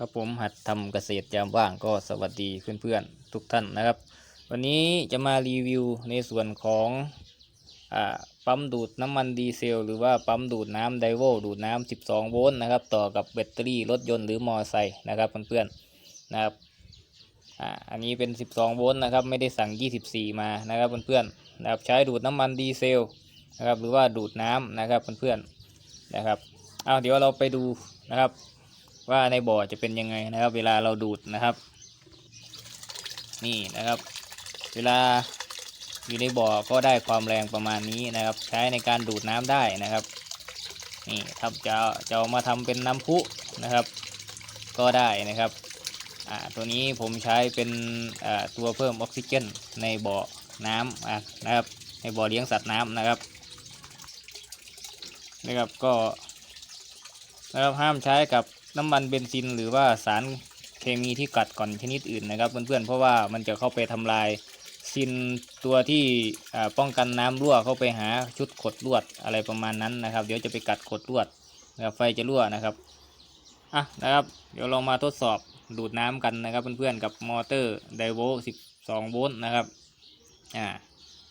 ครับผมหัดทำเกษตรยามว่างก็สวัสดีเพื่อนๆทุกท่านนะครับ วันนี้จะมารีวิวในส่วนของอปั๊มดูดน้ำมันดีเซล หรือว่าปั๊มดูดน้ำไดโวดูดน้ำ12 โวลต์นะครับ ต่อกับแบตเตอรี่รถยนต์หรือมอเตอร์ไซค์นะครับเพื่อนๆนะครับอ่าอันนี้เป็น 12 โวลต์นะครับ ไม่ได้สั่ง 24 มานะครับเพื่อนๆนะครับใช้ดูดน้ำมันดีเซลนะครับหรือว่าดูดน้ำนะครับเพื่อนๆนะครับเอาเดี๋ยวเราไปดูนะครับ ว่าในบ่อจะเป็นยังไงนะครับ เวลาเราดูดนะครับ นี่นะครับ เวลาอยู่ในบ่อก็ได้ความแรงประมาณนี้นะครับ ใช้ในการดูดน้ำได้นะครับ นี่ถ้าจะจะามาทำเป็นน้ำพุนะครับ ก็ได้นะครับอ่าตัวนี้ผมใช้เป็นอ่าตัวเพิ่มออกซิเจนในบ่อน้ำอะนะครับ ในบ่อเลี้ยงสัตว์น้ำนะครับนะครับก็นะครับห้ามใช้กับ น้ำมันเบนซินหรือว่าสารเคมีที่กัดก่อนชนิดอื่นนะครับ เพื่อนๆ เพราะว่ามันจะเข้าไปทำลายซินตัวที่ป้องกันน้ำรั่วเข้าไปหาชุดขดลวดอะไรประมาณนั้นนะครับ เดี๋ยวจะไปกัดขดลวดนะครับไฟจะรั่วนะครับอะนะครับ เดี๋ยวลองมาทดสอบดูดน้ำกันนะครับเพื่อนๆกับมอเตอร์ไดโว12โวลต์นะครับอ่า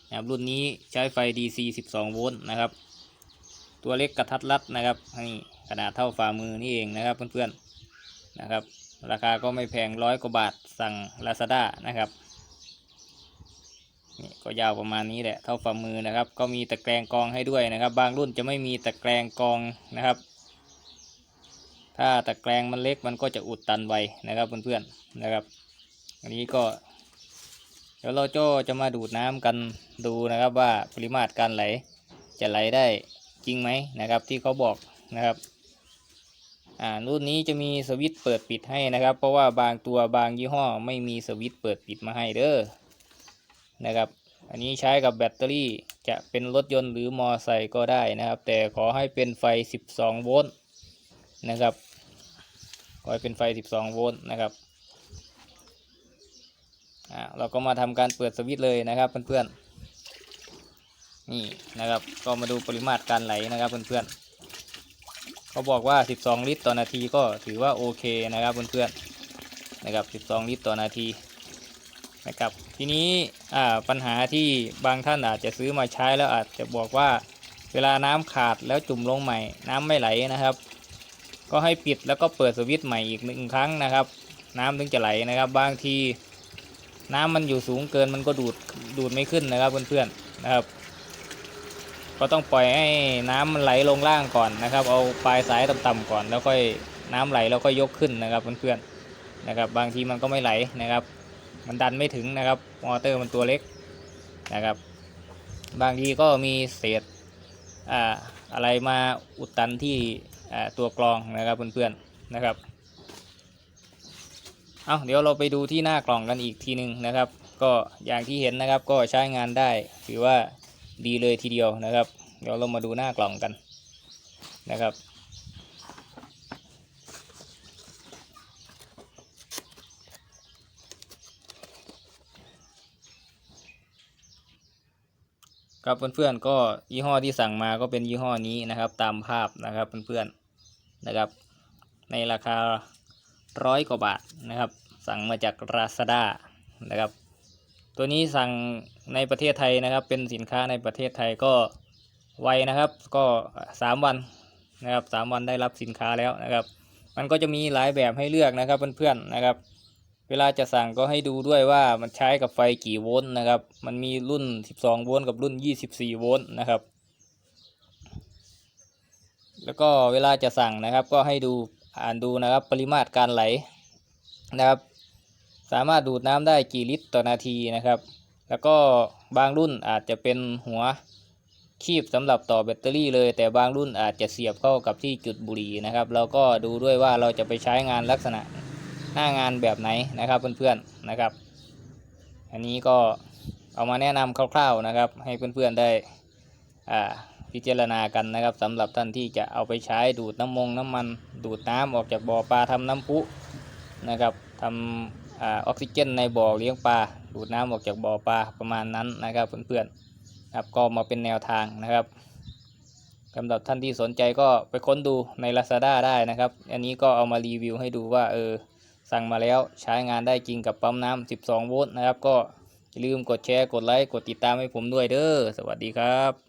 นะครับรุ่นนี้ใช้ไฟ DC 12 โวลต์นะครับ ตัวเล็กกระทัดรัดนะครับนี่ ขนาดเท่าฝ่ามือนี่เองนะครับเพื่อนๆนะครับ ราคาก็ไม่แพงร้อยกว่าบาทสั่ง Lazada นะครับนี่ก็ยาวประมาณนี้แหละเท่าฝ่ามือนะครับ ก็มีตะแกรงกองให้ด้วยนะครับ บางรุ่นจะไม่มีตะแกรงกองนะครับ ถ้าตะแกรงมันเล็กมันก็จะอุดตันไวนะครับเพื่อนๆนะครับ อันนี้ก็เดี๋ยวเราโจจะมาดูดน้ำกันดูนะครับว่าปริมาตรการไหลจะไหลได้จริงไหมนะครับที่เขาบอกนะครับ อ่ารุ่นนี้จะมีสวิตช์เปิดปิดให้นะครับ เพราะว่าบางตัวบางยี่ห้อไม่มีสวิตช์เปิดปิดมาให้เด้อนะครับ อันนี้ใช้กับแบตเตอรี่จะเป็นรถยนต์หรือมอไซค์ก็ได้นะครับ แต่ขอให้เป็นไฟ 12 โวลต์นะครับขอให้เป็นไฟ 12 โวลต์นะครับอ่าเราก็มาทำการเปิดสวิตช์เลยนะครับเพื่อนๆนี่นะครับก็มาดูปริมาตรการไหลนะครับเพื่อนๆ เขาบอกว่า 12 ลิตรต่อนาทีก็ถือว่าโอเคนะครับเพื่อนๆนะครับ 12 ลิตรต่อนาทีนะครับทีนี้ปัญหาที่บางท่านอาจจะซื้อมาใช้แล้วอาจจะบอกว่าเวลาน้ำขาดแล้วจุ่มลงใหม่ น้ำไม่ไหลนะครับ ก็ให้ปิดแล้วก็เปิดสวิตช์ใหม่อีกหนึ่งครั้งนะครับ น้ำถึงจะไหลนะครับ บางทีน้ำมันอยู่สูงเกินมันก็ดูดดูดไม่ขึ้นนะครับเพื่อนๆนะครับ ก็ต้องปล่อยให้น้ำมันไหลลงล่างก่อนนะครับ เอาปลายสายต่ำๆก่อน แล้วค่อยน้ำไหลแล้วก็ยกขึ้นนะครับเพื่อนๆนะครับบางทีมันก็ไม่ไหลนะครับ มันดันไม่ถึงนะครับมอเตอร์มันตัวเล็กนะครับ บางทีก็มีเศษอ่าอะไรมาอุดตันที่อ่าตัวกรองนะครับเพื่อนๆนะครับเอาเดี๋ยวเราไปดูที่หน้ากล่องกันอีกทีหนึ่งนะครับ ก็อย่างที่เห็นนะครับก็ใช้งานได้ถือว่า ดีเลยทีเดียวนะครับ เดี๋ยวเรามาดูหน้ากล่องกันนะครับ ครับเพื่อนๆก็ยี่ห้อที่สั่งมาก็เป็นยี่ห้อนี้นะครับตามภาพนะครับเพื่อนๆนะครับ ในราคาร้อยกว่าบาทนะครับ สั่งมาจาก Lazada นะครับ ตัวนี้สั่งในประเทศไทยนะครับ เป็นสินค้าในประเทศไทยก็ไวนะครับ ก็สามวันนะครับสามวันได้รับสินค้าแล้วนะครับ มันก็จะมีหลายแบบให้เลือกนะครับเพื่อนๆนะครับ เวลาจะสั่งก็ให้ดูด้วยว่ามันใช้กับไฟกี่โวลต์นะครับ มันมีรุ่น 12 โวลต์กับรุ่น 24 โวลต์นะครับ แล้วก็เวลาจะสั่งนะครับ ก็ให้ดูอ่านดูนะครับ ปริมาตรการไหลนะครับ สามารถดูดน้ำได้กี่ลิตรต่อนาทีนะครับ แล้วก็บางรุ่นอาจจะเป็นหัวคีบสำหรับต่อแบตเตอรี่เลย แต่บางรุ่นอาจจะเสียบเข้ากับที่จุดบุหรี่นะครับ เราก็ดูด้วยว่าเราจะไปใช้งานลักษณะหน้างานแบบไหนนะครับเพื่อนๆนะครับ อันนี้ก็เอามาแนะนำคร่าว ๆนะครับ ให้เพื่อนๆได้อ่าพิจารณากันนะครับสำหรับท่านที่จะเอาไปใช้ดูดน้ำมงน้ำมัน ดูดน้ำออกจากบ่อปลาทำน้ำพุนะครับทำ ออกซิเจนในบ่อเลี้ยงปลาดูดน้ำออกจากบ่อปลาประมาณนั้นนะครับเพื่อนๆครับก็มาเป็นแนวทางนะครับสำหรับท่านที่สนใจก็ไปค้นดูใน Lazada ได้นะครับ อันนี้ก็เอามารีวิวให้ดูว่าเออสั่งมาแล้วใช้งานได้จริงกับปั๊มน้ำ12 โวลต์นะครับ ก็อย่าลืมกดแชร์กดไลค์กดติดตามให้ผมด้วยเด้อสวัสดีครับ